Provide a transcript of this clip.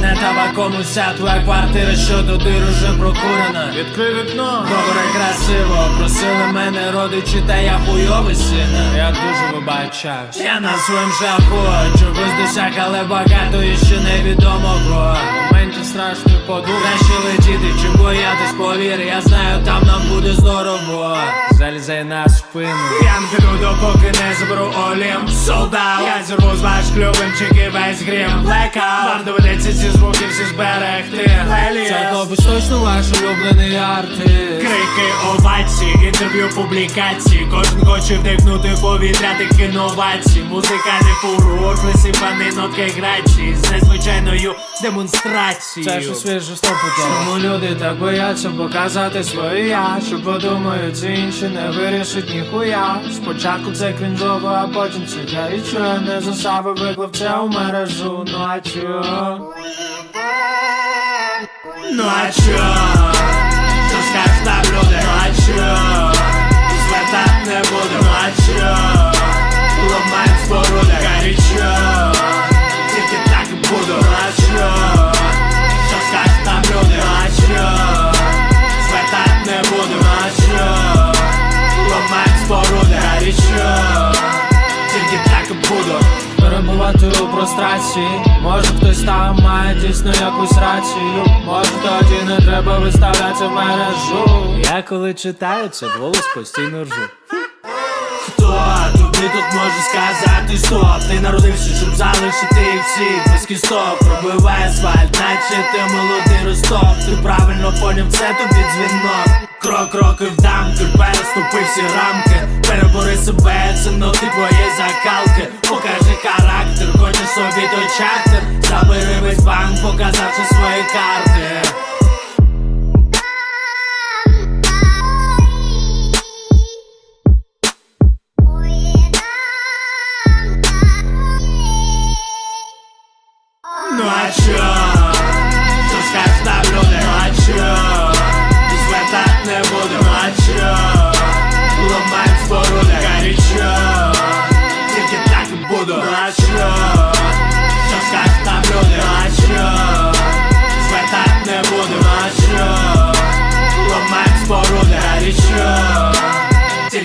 не табаком уся твоя квартира, що туди вже прокурена. Відкрив вікно, добре, красиво. Просили мене родичі, та я хуйовий сина. Я дуже вибачаюсь. Я на своїм шляху чогось досяг, але багато і ще невідомо В страшної подруги Краще летіти, чим боятись, повір, я знаю, там нам буде здорово. Залізай на спину. Я не піду, допоки не заберу Олім. Солдат. Я зірву з ваш клювим, чеки весь грім. Blackout. Вам доведеться ці звуки всі зберегти. Це хлопець точно ваш улюблений артист. Крики, овації, інтерв'ю, публікації. Кожен хоче вдихнути повітря тих інновацій Музикальний фурор, присипаний нотки грації З незвичайною демонстрацією. Це щось свіже Чому люди так бояться показати своє я Що подумають ці інші не вирішить ніхуя. Спочатку це крінжово, а потім це гарячо Не засави виклав це у мережу, ну а чо? Ну а чо? Прострації Може хтось там має дійсно якусь рацію. Може тоді не треба виставляти в мережу. Я коли читаю це голос постійно ржу. Хто тобі тут може сказати стоп? Ти народився, щоб залишити їх всіх без кісток Пробиває асфальт, наче ти молодий росток. Ти правильно поняв, це тобі дзвінок. Крок, кроки вдам, ти переступи всі рамки. Перебори себе, це ноти характер, хочеш siatem Cały ryby z bank pokazawszy swoje